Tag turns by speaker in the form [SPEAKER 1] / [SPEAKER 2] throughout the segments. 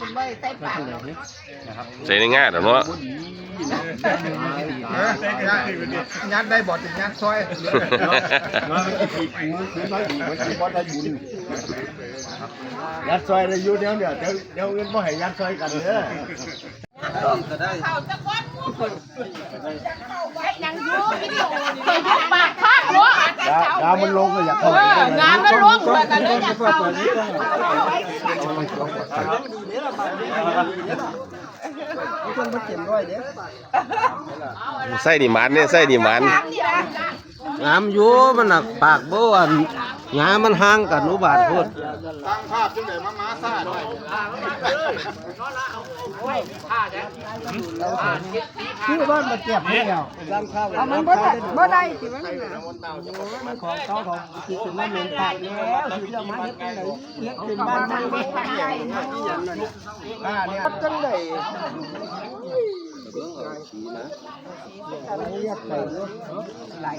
[SPEAKER 1] คุณไม่ใส่ปาก
[SPEAKER 2] ใส่ในง่ายเดี๋ยวเนาะ
[SPEAKER 3] ยัดได้บ่ถึงยัดซอย
[SPEAKER 4] น้อยมันจะผิดหูคือน้อยดีมันจะบ่ได้บุญยัดซอยได้อยู่เดี๋ยวเดี๋ยวเดี๋ยวเดี๋ยวเงินบ่ให้ยัดซอยกันเด้อ
[SPEAKER 1] เขาจะก้อนมูยังอยู่วิดีโอเคยทุกปากข้างรั้ว
[SPEAKER 4] ดาดามันลงก็อยาก
[SPEAKER 1] เอ
[SPEAKER 4] เข้าไป
[SPEAKER 1] องานมันล่วงเกินกันเลยอยากเข้านะ
[SPEAKER 2] ใส่นี่มันเนี่ยใส่นี่มัน
[SPEAKER 5] งามอยู่มันหนักปากบ้วน งามมันห่างกันอุบาทพูด
[SPEAKER 3] ตั้งภาพจังได๋มามาซ่าด้วย
[SPEAKER 4] ชื่อบ้านมาเก็บให้แล้ว
[SPEAKER 1] เอามันบ่ได้บ่ได้สิมัน
[SPEAKER 5] ของเขาของที่เป็นน้ำเหม็นปากแล้วสิเรามาเฮ็ดจังได๋เฮ็ดเป็นบ้านมันบ่ได้อ่าเนี่ยจังได๋เรียกไปเนาะหลาย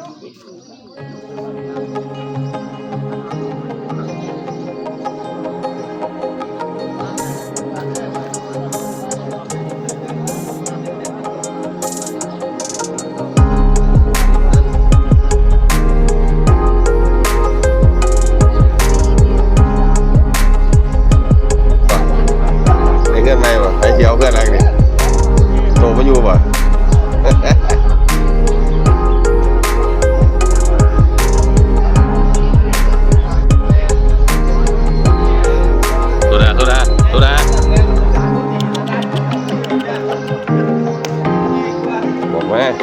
[SPEAKER 2] บ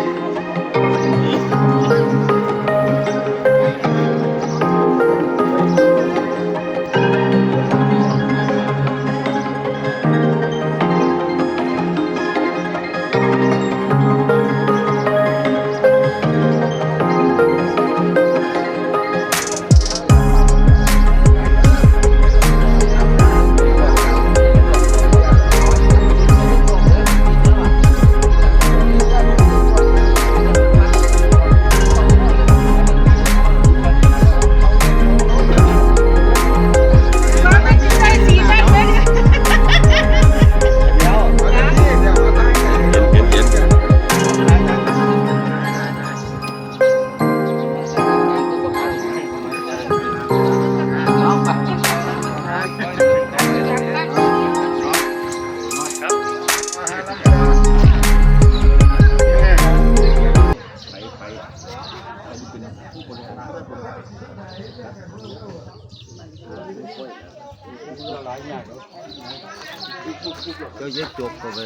[SPEAKER 1] จ้า
[SPEAKER 5] เย็ดจกก็ไป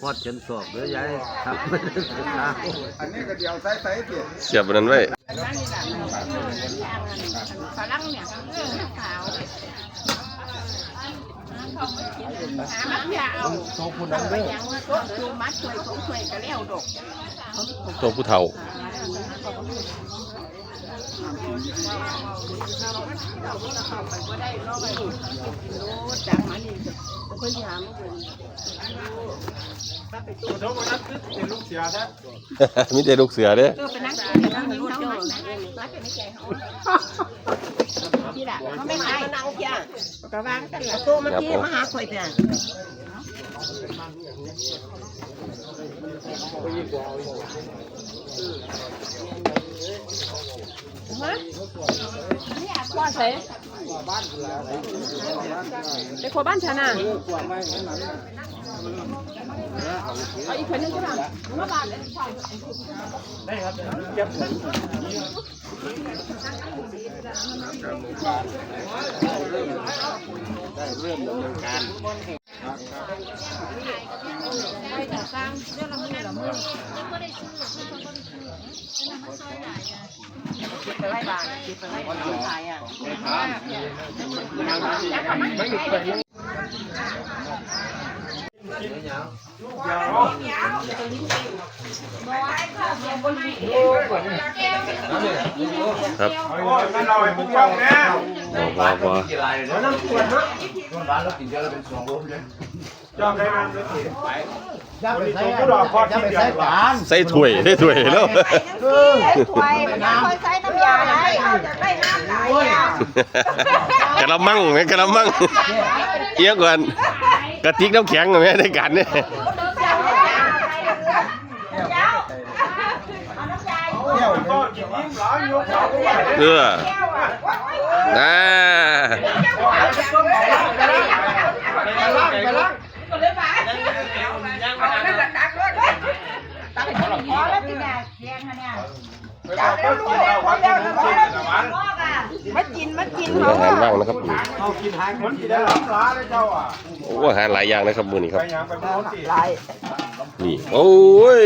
[SPEAKER 5] พอดเฉันสอบเด้อยายครับไม่ได้เป็นทาง
[SPEAKER 3] อันนี้ก็เดียวใส่ใส่เปีย
[SPEAKER 2] เสียบอันนั้นไว้
[SPEAKER 1] ฝรั่งเนี่ยเออขาวหามันยาว
[SPEAKER 4] โตคุณนั้นเด้อ
[SPEAKER 1] อย่างว่าตัวคือมัดช่วยสงช่วยก็แล้วดอก
[SPEAKER 2] ตัวผู้เฒ่า
[SPEAKER 1] รู้จักมันนี่เพิ่นถามเพิ่น
[SPEAKER 3] โตคนนั้น คือเป็นลูกเสียแท้
[SPEAKER 2] มีแต่ลูกเสือเด้อ
[SPEAKER 1] เออไปนั่งคุยกันนั่งรู้เจ้านะรักกันไม่ใจเขาที่ละเขาไม่ให้นั่งเที่ยกระวางกันละตัวมันที่มาหาข่อยเนี่ย ฮะว่าใส่ไปขอบ้านฉันน่ะเอาอีกคนนึงใช่ป่ะมาบ้านเลยไปไล่บานคิดไปไล่บานขาร ยอะ
[SPEAKER 2] ครับ
[SPEAKER 3] มันเอาไอ้พวกเดียวแน่
[SPEAKER 2] พอพอ
[SPEAKER 3] จอมได้มัน เลย
[SPEAKER 4] อย่าไปใส่อย่าไปใส่ปาน
[SPEAKER 2] ใส่ถ้วยใส่ถ้วยแล้ว
[SPEAKER 1] ควายมันไม่ค่อยใช้น้ำยาได้เอาจะได้น้ำไหลอะ
[SPEAKER 2] กระมังไหมกระมังเอียกก่อน
[SPEAKER 1] เก
[SPEAKER 2] ระติกน้ำแข็งเหรอแม่ในการเนี่ย
[SPEAKER 3] ก็กินยิ้มหลายยกเขา
[SPEAKER 2] เอ อน่า
[SPEAKER 5] ไปล้าง
[SPEAKER 3] เราก็กินเรากินจริงนะมา
[SPEAKER 1] กินมากิน
[SPEAKER 2] มีอาหารว่างนะครับ
[SPEAKER 5] เอากินหาง
[SPEAKER 3] มันกินได้หลับหลาเลยเจ้าอะ
[SPEAKER 2] โอ้อาหารหลายอย่างนะครับมือนี้ครับ
[SPEAKER 3] ยังไปพูดสิ
[SPEAKER 1] ลาย
[SPEAKER 2] นี่โอ้ย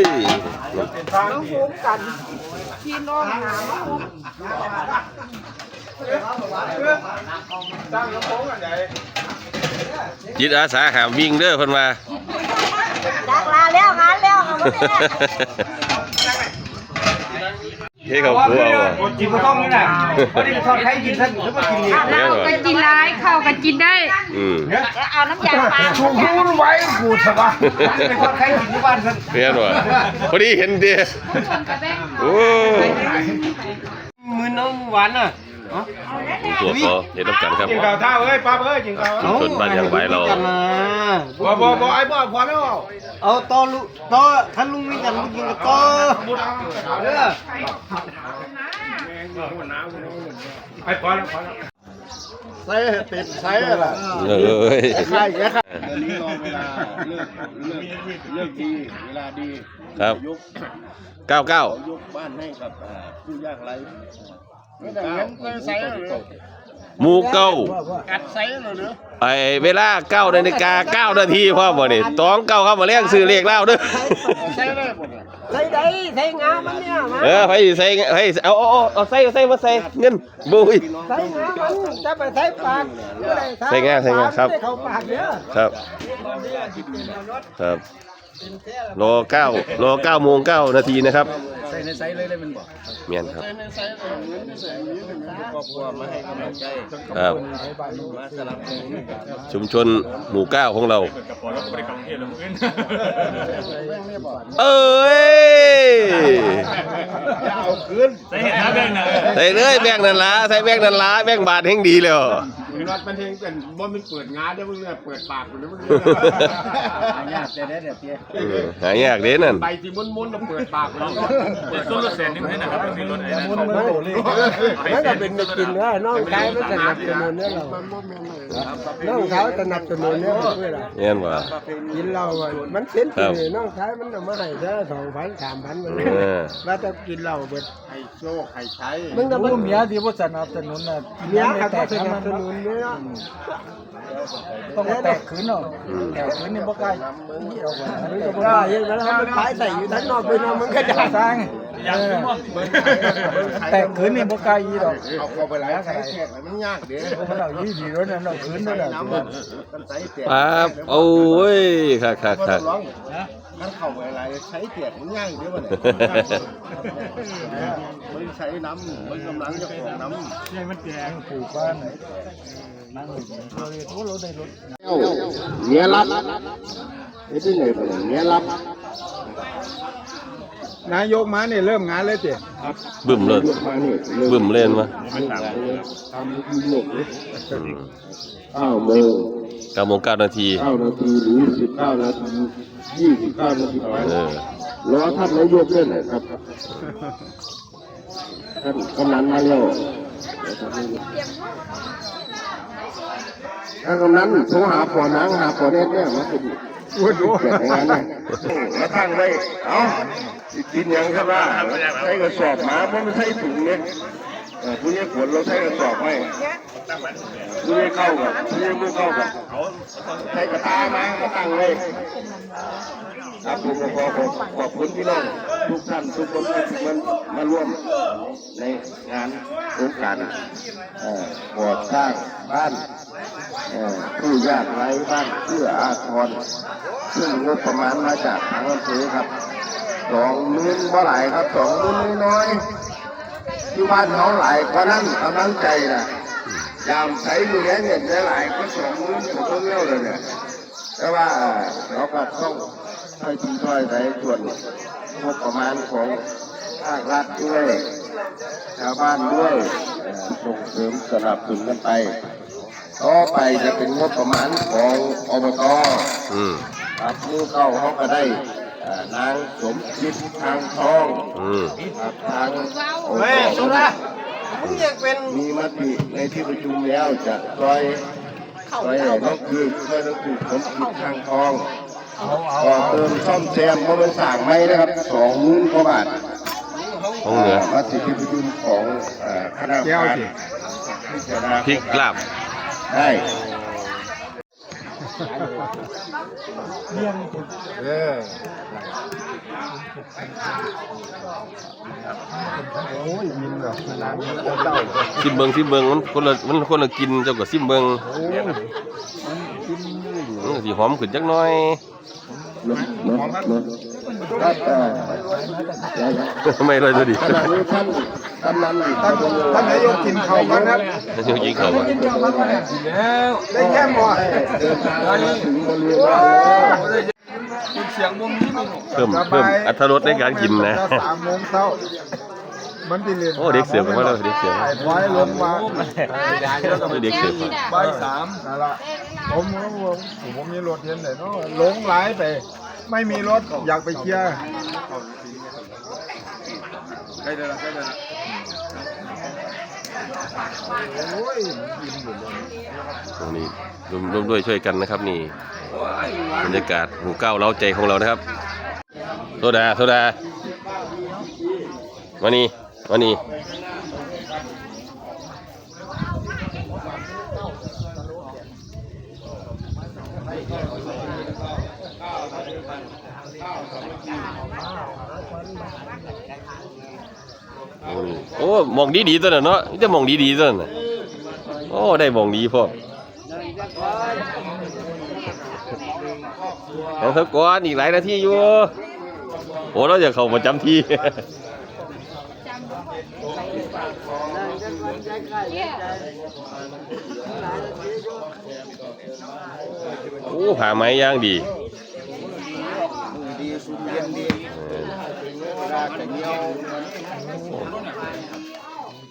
[SPEAKER 3] เป็นทาง
[SPEAKER 1] น้อง
[SPEAKER 3] ที่
[SPEAKER 1] หูกันพี่น้องหามาหู
[SPEAKER 3] ตั้งกระโปรงอันไหน
[SPEAKER 2] จิตอาสาหาวิ่งเด้อเพิ่นมา
[SPEAKER 1] จากลาแล้วงานแล้วค่ะ
[SPEAKER 2] เฮ้ยเขากลัวว่ะ
[SPEAKER 5] กินก็ต้องนี่นะวันนี้ทอดไข่กินท่านหรือว่ากินเอง
[SPEAKER 2] เล้า
[SPEAKER 6] ก็กินร้ายเข้าก็กินได้
[SPEAKER 2] อืม
[SPEAKER 1] เอาน้ำยาปลา
[SPEAKER 5] ถูกรู้ไว้กูเถอะวะไปทอดไข่กินที่บ้านท่าน
[SPEAKER 2] เลี้ยงว่ะพอดีเห็นเดียโอ้
[SPEAKER 5] มือน้องหวานน่ะ
[SPEAKER 2] ตัวคอเห็นน้ำกันครับ
[SPEAKER 3] กินข้าวเท่าเอ้ยป้าเอ้ยกินข้าว
[SPEAKER 2] ชุมชนบ้านยางไว้เรา
[SPEAKER 3] บ่บ่บ่ไอ้บ่พอไม่เอา
[SPEAKER 5] เอาต่อลุต่อท่านลุงมีกันกินกับต่อเด้อ
[SPEAKER 3] ไอ้พอแล้วพอแล้ว
[SPEAKER 4] ใส่ติดใส่อะไร
[SPEAKER 2] เอ้ย
[SPEAKER 4] ใช่แค่ค่ะเดี๋ยวนี้รอเวลาเลิกเลิกเลิกดีเวลาดี
[SPEAKER 2] ครับ
[SPEAKER 4] ยก
[SPEAKER 2] เก้าเก้า
[SPEAKER 4] ยกบ้านให้กับอ่าผู้ยากไร้ ไม่แต่เงินใส่ใส่เลย
[SPEAKER 2] หมูเก้า
[SPEAKER 4] อัดใส่เลยเหรอ
[SPEAKER 2] ไอเวลาเก้านาฬิกาเก้านาทีพ่อบ่นี่ตองเก้าครับมาเลี้ยงซื้อเลขเล่าเด้อ
[SPEAKER 4] ใส่ได้หมดเลย
[SPEAKER 1] ใส่ได้ใส่งามันเนี่ยมา
[SPEAKER 2] เออไปใส่เฮ้ยเอาเอาเอาเอาใส่เอาใส่มาใส่เงินบุย
[SPEAKER 1] ใส่งามันจะไปใส่ปาก
[SPEAKER 2] ใส่งาใส่งาครับ
[SPEAKER 1] เข้าปากเนี่ย
[SPEAKER 2] ครับครับ รอเก้ารอเก้าโมงเก้านาทีนะครับ
[SPEAKER 4] ใส่ในใส่เลยเลยมันบอก
[SPEAKER 2] เมียนครับ
[SPEAKER 4] ใส่ในใส่เลยเงินใส่นี้เป็นครอบครัวมาให้กำลังใจ
[SPEAKER 2] ครับ
[SPEAKER 4] มาสลับกัน
[SPEAKER 2] ชุมชนหมู่เก้าของเรา เอ้ย
[SPEAKER 4] เอาคืน
[SPEAKER 2] ใส่เลยแบงค์นันละใส่แบงค์นันละแบงค์บาทแห่งดีเลย
[SPEAKER 3] มี รถมันเองเป็นบ่มันเปิดงานเด้อมึงเนี่ยเปิดปากกูเด้อมึง
[SPEAKER 4] ยากแต่ได้เดี๋ยวเตี้ย
[SPEAKER 2] เออหายากเด้นั่น
[SPEAKER 3] ใบที่มุนๆแล้วเปิดปากกู
[SPEAKER 7] เปิดต้นละแสนนี่ไม่นะครับเป็นรถไอ้นั่น
[SPEAKER 5] มันมันก็เป็นกินเนื้อน้องชายมันสนับสนุนเนี่ยเราน้องเขาสนับสนุนเนี่ยเพื่ออะไร
[SPEAKER 2] เมียนว่า
[SPEAKER 5] กินเหล้าอะมันเส้นปีน้องชายมันเอามาให้แค่สองพันสามพันมัน
[SPEAKER 2] เออ
[SPEAKER 5] ว่าจะกินเหล้าเบิด
[SPEAKER 3] ให้โชคให้ใช้
[SPEAKER 5] มึงก็มัน
[SPEAKER 8] เมียที่ว่าสนับสนุนน่ะ
[SPEAKER 5] เมียเขาก็สนับสนุนเนี่ยเนาะ
[SPEAKER 8] ต้องแตกขืนเนาะแตกขืนนี่บ่ใกล้เหี่ยวกว่า
[SPEAKER 5] มันก็บ่ได้ยังไงแล้วมันขายใส่อยู่ทั้งนอกไปนอกมันก็จะ
[SPEAKER 8] สร้างเออแตกขืนนี่บ่ใกล้อีดอก
[SPEAKER 4] เอาเข้าไปหลายใส่แขกมันยากเด้
[SPEAKER 8] มันเอายี่ดีรถนั่นเอาขืนนั่นน่ะ
[SPEAKER 4] น้ำมันใส่เตีย
[SPEAKER 2] ปั๊บโอ้ยคักคักคัก
[SPEAKER 4] ร้อง มันเข้าไปหลายใช้เตียมันย่างเด้อบ่เนี่ยมันใช้น้ำมันกำลังจะของน้ำ
[SPEAKER 8] ให้มันแจงปลูกบ้านไหนนั่งเราเลยโอ้เราได้รถ
[SPEAKER 4] เมียรับนี่ที่ไหนเป็นเมียรับ
[SPEAKER 3] นายกมาเนี่ยเริ่มงานเลยเจ้
[SPEAKER 2] บึ้มเลย
[SPEAKER 4] มานี่
[SPEAKER 2] บึ้มเล่นมา
[SPEAKER 4] ทำหลบ
[SPEAKER 2] อ้า
[SPEAKER 4] โมง
[SPEAKER 2] เก้าโมงเก้านาที
[SPEAKER 4] เก้านาทีหรือสิบเก้านาทียี่สิบเก้านาทีไป
[SPEAKER 2] เออ
[SPEAKER 4] รอท่านนายกด้วยหน่อยครับท่านกำนันมาแล้วท่านกำนันโทรหาปอนางหาปอเน็ตเนี่ยมาเป็น
[SPEAKER 3] โอ้โห
[SPEAKER 4] เกิดงานเนี่ยมาตั้งไว้เอาสิกินหยังครับว่าใช้กระสอบมาเพราะมันใช้ถุงเนี่ยเออผู้ใหญ่ขนเราใช้กระสอบให้ ผู้ใหญ่เข้ากับผู้ใหญ่ไม่เข้ากับใช้กระตามาตั้งไว้ครับผมขอขอบขอบคุณพี่น้องทุกท่านทุกคนที่มันมาร่วมในงานโครงการบ่อก่อสร้างบ้านผู้ยากไร้บ้านเพื่ออาทรซึ่งงบประมาณมาจากทางอำเภอครับสองหมื่นบ่หลายครับสองหมื่นน้อยๆที่บ้านเขาหลายกว่านั้นกำลังใจนะ ยามใช้มือเงินได้หลายก็สองหมื่นผมก็เลี้ยวเลยเนี่ยแต่ว่าเราก็ต้องช่วยทีช่วยใช้ส่วนงบประมาณของภาครัฐด้วยชาวบ้านด้วยเอ่อส่งเสริมสนับสนุนกันไป ต่อไปจะเป็นงบประมาณของอบต
[SPEAKER 2] อืม
[SPEAKER 4] ครับมือเข้าเขาก็ได้เอ่อนางสมจิตทางทอง
[SPEAKER 2] อืม
[SPEAKER 4] ครับทาง
[SPEAKER 5] เฮ้ ยสุดละผมอยากเป็น
[SPEAKER 4] มีมติในที่ประชุมแล้วจะซอยซอยน้องคือซอยน้องคือสมจิตทางทองต่อเติมซ่อมแซมเพราะมันสั่งไม่นะครับสองหมื่นกว่าบาท
[SPEAKER 2] ของเหนือ
[SPEAKER 4] มาติที่ประชุมของเอ่อคณะกรรมการพิจารณา
[SPEAKER 2] พริกลาบ
[SPEAKER 4] ได้
[SPEAKER 8] เออ
[SPEAKER 2] ซิมเบิงซิมเบิงมันคนละมันคนละกินเจ้าก็ซิมเบิงอืมสิหอมขึ้นจักหน่อย
[SPEAKER 4] ลดลดลด ครับเอ่อเดี๋ยวนะ
[SPEAKER 2] ไม่เลยตัวดิ
[SPEAKER 4] ขณะนี้ท่านกำนันอยู่
[SPEAKER 8] ท่านท่านนายกกินข้าวกันครับ
[SPEAKER 2] เดี๋ยวยิงเขาอะ
[SPEAKER 8] แล้วได้แค่หมอ
[SPEAKER 4] เดินทางมาถึงบริเวณบ้านแล้ว
[SPEAKER 8] เสียงมุมนี้
[SPEAKER 2] เพิ่มเพิ่มอรรถรสในการกินนะ
[SPEAKER 8] สามโมงเช้ามันติเรียน
[SPEAKER 2] โอ้เด็กเสือกมาแล้วเด็กเสือกมา
[SPEAKER 8] ไอ้ควายลงมา
[SPEAKER 2] เด็กเสือกมา
[SPEAKER 8] บ่ายสามนั่นละผมผมผมผมมีรถเห็นไหนเนาะหลงหลายไป ไม่มีรถอยากไปเคลียร์
[SPEAKER 3] ได้เลยละได้เลยละ
[SPEAKER 8] โอ้ยกินอยู่เลย
[SPEAKER 2] ตรงนี้รวมรวมด้วยช่วยกันนะครับนี่บรรยากาศหมู่เก้าเล้าใจของเรานะครับ โซดาโซดามานี่มานี่โอ้มองดีดีๆตัวน่ะเนาะนี่จะมองดีดีๆตัวน่ะโอ้ได้มองดีพ่อเอาเถอะก่อนอีกหลายนาทีอยู่โอ้เราจะเข้าประจำที่ โอ้ผ่าไม้ย่างดี
[SPEAKER 8] ดีสุดเย็นดี
[SPEAKER 2] เออ
[SPEAKER 8] เวลาแต่เงี้ยว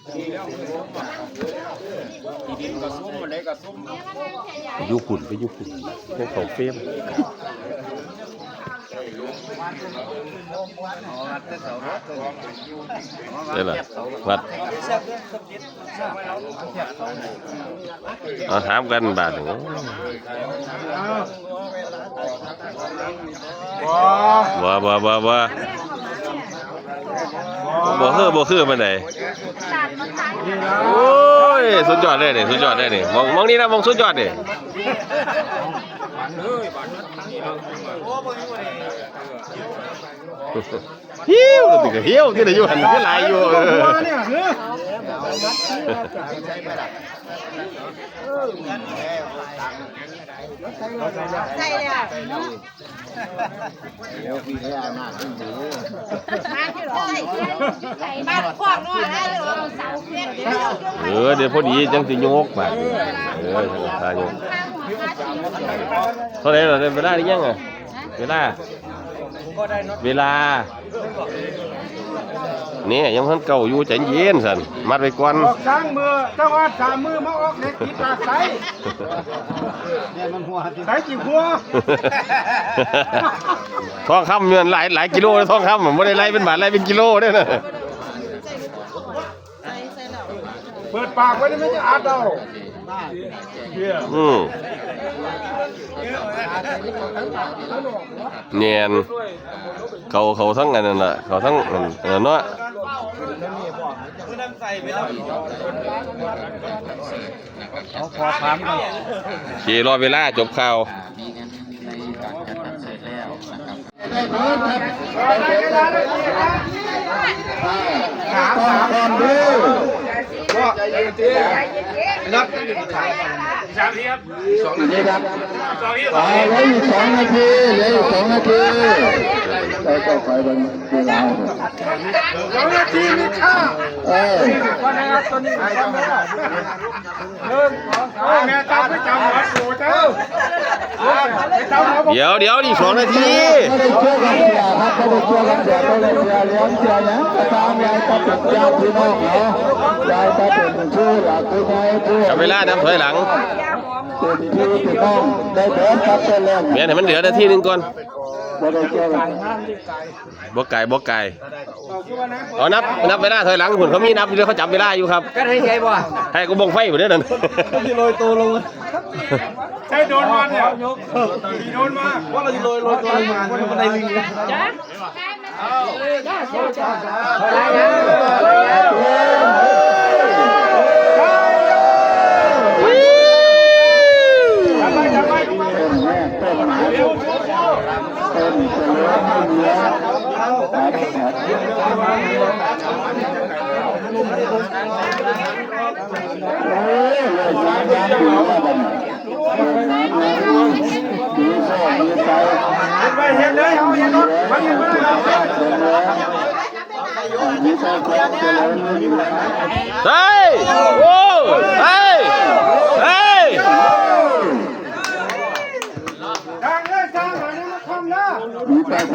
[SPEAKER 8] ดินก็ซุ่มมันได้ก็ซุ่ม
[SPEAKER 2] ไปอยุขุนไปอยุขุนให้เขาเฟรมได้ละวัดเอาถามกันบาทหนึ่ง
[SPEAKER 8] ว้า
[SPEAKER 2] บ่บ่บ่ บ่บ่คือบ่คือมันไหนโอ้ยสุดยอดเลยนี่สุดยอดเลยนี่มองมองนี่นะมองสุดยอดนี่หิวติกะหิวที่ไหนอยู่หันที่หลาย อยู่เออ
[SPEAKER 8] เนี่ยเฮ้ย
[SPEAKER 1] ใช่เลยอะมาที่หรอบ้าขวางนอนได้เลยเสาเพี้ยนเอ
[SPEAKER 2] อเดี๋ยวพอดีจังสิโยกบาเออทาโยกเท่าไหร่ล่ะเวลาหรือยังอะเวลาเวลา นี่ยยังเพิ่นเก่าอยู่ใจเย็นสันมัดไว้ก่อน
[SPEAKER 8] ออกสางมือเจ้าว่าสามมือมาออกเด็กกีตาใสใสกี่หัว
[SPEAKER 2] ทองคำเงินหลายหลายกิโลเลยทองคำผมไม่ได้ไล่เป็นบาทไล่เป็นกิโลเด้อนะ
[SPEAKER 8] เปิดปากไว้นี่ไม่จะอัดเอา
[SPEAKER 2] อืมเนียนเขาเขาทั้งอันนั้นน่ะเขาทั้งอันนั้นเนาะ
[SPEAKER 8] เอาพอถามกัน
[SPEAKER 2] ขี่รอเวลาจบข่าว
[SPEAKER 8] ถามถามก่อนดูว่าใจเย็นจีนับ
[SPEAKER 7] สามทีครับ
[SPEAKER 4] นี่ครับ
[SPEAKER 7] สองที
[SPEAKER 4] ต่อเหลืออีกสองนาทีเหลืออีกสองนาทีเราต้องไปบนเวลา
[SPEAKER 8] สองนาทีมีค่า
[SPEAKER 4] เออ
[SPEAKER 8] ว่านะครับตอนนี้ไม่ต้องไม่ได้หนึ่งสองสามแม่ตามไม่จำหัวปูเจ้าไม่จำหัวปู
[SPEAKER 2] เดี๋ยวเดี๋ยวอีกสองนาที
[SPEAKER 4] ไม่ได้ช่วยกันเสียครับไม่ได้ช่วยกันเสียไม่ได้เสียเลี้ยงเสียยังก็ตามยายก็เป็นญาติพี่น้องเนาะยายก็เป็นผู้หลักผู้ใหญ่ผู้
[SPEAKER 2] จับเวลานับถอยหลัง
[SPEAKER 1] ยาว
[SPEAKER 9] เต็มที่จะต้องได้เบิร์ดครับเพื่อนเล่น
[SPEAKER 2] แม่นให้มันเหลือนาทีหนึงก่อน
[SPEAKER 9] บ่ได้เกี่ยวกับ
[SPEAKER 2] บ่ไก่บ่ไก่เอานับนับเวลาถอยหลังหุ่นเขามีนับอยู่เลยเขาจับเวลาอยู่ครับ
[SPEAKER 7] ก็ให้ใหญ่บ่
[SPEAKER 2] ให้กูบ่งไฟบ่ได้อนั่น
[SPEAKER 8] ใช่โดนมาเนี่ยโดนมาว่าเราจะโรยโรยตัวมาคนมันได้ลิง
[SPEAKER 9] ต้นแรกต้นหมาต้นเสลอ ไม่เหลือครับโอ้ยเลยสามยามดูว่าบันดีโซ่ดีใจ
[SPEAKER 8] ไปเห็นเลยเขาเห็นรถมันเห็นมาแล้
[SPEAKER 9] เราเฮ้
[SPEAKER 2] ยโอ้เฮ้ยเฮ้ย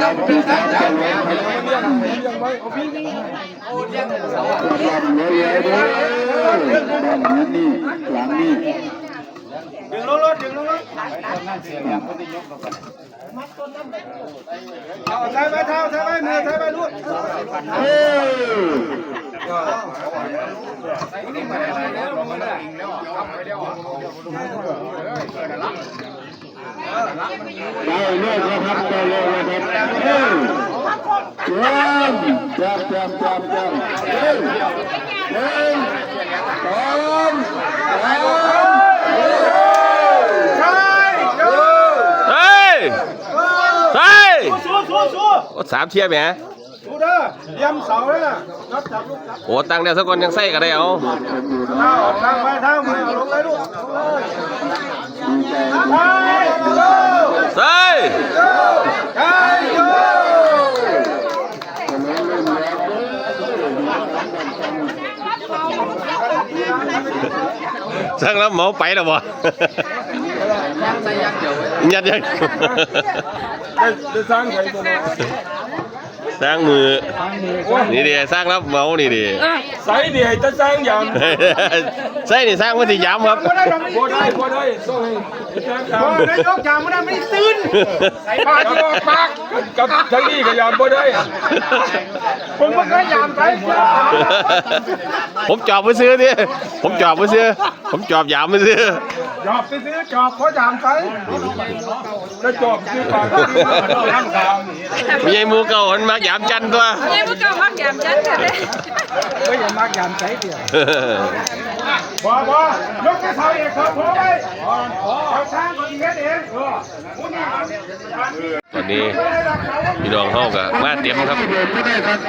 [SPEAKER 8] นี้นี่
[SPEAKER 9] หลังนี่
[SPEAKER 8] ดึงลงรถดึงลงรถเอาใช้ไม้เท้าใช้ไม้มือใช้ไม้ลูก
[SPEAKER 9] เอ้ได้ เลยครับได้เลยครับเอ้ยเจ้มเจ้มเจ้มเจ้มเจ้มเอ้ยหนึ่งสองสาม
[SPEAKER 8] ใช่เออ
[SPEAKER 2] เฮ้ยเฮ้ย
[SPEAKER 8] สู้สู้สู้
[SPEAKER 2] โอ้สามเทียบแหม
[SPEAKER 8] สู้เด้อเยี่ยมเสาเลยน่ะนับจับลูก
[SPEAKER 2] โอ้ตั้งเดียวสักคนยังใส่ก็ได้เอา
[SPEAKER 8] เท้าทางไม้เท้ามือเลยลูก
[SPEAKER 9] ดีใจ
[SPEAKER 8] ใช่โย
[SPEAKER 2] ใส่
[SPEAKER 8] ใช่โย
[SPEAKER 2] สั่งแล้วเหมาไปแล้วบ่ยัดยัง
[SPEAKER 8] ได้สร้างใครตัวนี้
[SPEAKER 2] สร้างมือ นี่ดิสร้างรับเหมานี่ดิ
[SPEAKER 8] ใส่ดิให้จะสร้างย่าง
[SPEAKER 2] ใส่นี่สร้างวันที่ยำครับ
[SPEAKER 8] บ่ได้บ่ได้บ่ได้ต้องให้บ่ได้ยกยางบ่ได้ไม่ตื่นใส่ปากจะบอกปาก กับทั้งนี้ก็ยามบ่ได้ผมบ่เคยยามไป
[SPEAKER 2] ผมจอบไปซื้อดิผมจอบไปซื้อผมจอบยามไปซื้อ
[SPEAKER 8] จอบไปซื้อจอบเพราะยามไปแล้วจอบซื้อปากซื้อทางดาวนี่
[SPEAKER 2] มีไอ้หมูเก่ามันมายามจันทร์ตัว
[SPEAKER 6] ยังไม่กล้ามากยามจันกันเลย
[SPEAKER 8] บ่อย่ามากยามใจเดียวบ่บ่ยกกระเท้าเอกครับพอไว้เอาช้างก็สิเฮ็ดเองเออผู้นี้
[SPEAKER 2] ตอนนี้พี่น้องเฮาก็มาเตรียมครับ
[SPEAKER 9] ไม่ได้ครับ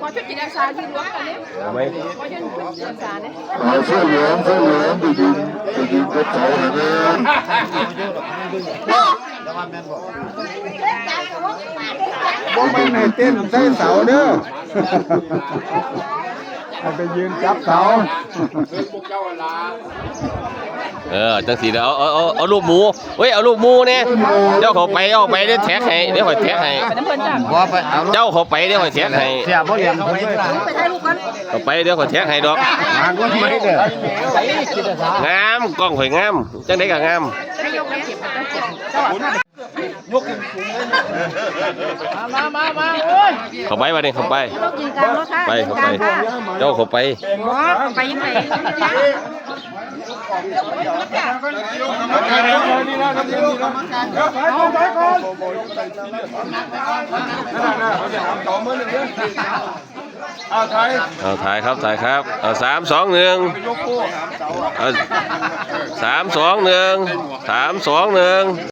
[SPEAKER 6] ขอ ชุดจิตอาสาที่ล้วงกันเนี่ย
[SPEAKER 2] เอาไหม
[SPEAKER 6] ขอชุดจิตอาสาเนี่ย
[SPEAKER 9] เอาเสื้อเหลืองเสื้อเหลืองไปยิงไปยิงกระเป๋าเลยนะ
[SPEAKER 8] บ่แม่นให้เต้นใส่เสาเด้อให้ไปยืนจับเสา
[SPEAKER 2] เออจังสีเดี๋ยวเอาเอาเอาเอารูปหมูเฮ้ยเอารูปหมูเนี่ยเจ้าเขาไปเอาไปเดี๋ยวแท็กให้เดี๋ยวข่อยแท็กให้
[SPEAKER 6] น้ำเพลินจ้ะ
[SPEAKER 2] เจ้าเขาไปเดี๋ยวข่อยแท็กให้
[SPEAKER 8] เสียบ่เรียนเขาไป
[SPEAKER 6] ไปถ่ายรูปกัน
[SPEAKER 2] เขาไปเดี๋ยวข่อยแท็กให้ดอก
[SPEAKER 8] งานก็ไม่เด้องา
[SPEAKER 2] มกล้องข่อยงามจังได๋ก็งาม
[SPEAKER 6] ไม่ยกไม่เก็บไม่เก็บ
[SPEAKER 7] มามามาโอ้ย
[SPEAKER 2] เข้าไปบัดนี้เข้าไป
[SPEAKER 6] กินกลางรถค่ะ
[SPEAKER 2] ไปเข้าไป เจ้าเข้าไป
[SPEAKER 6] ไปยังไง
[SPEAKER 8] นี่นะนี่นะ เอาจะทำต่อมือหนึ่งเด้อเอาไทย
[SPEAKER 2] เอาถ่ายครับถ่ายครับเอาสามสองหนึ่งเอาสามสองหนึ่งสามสองหนึ่ง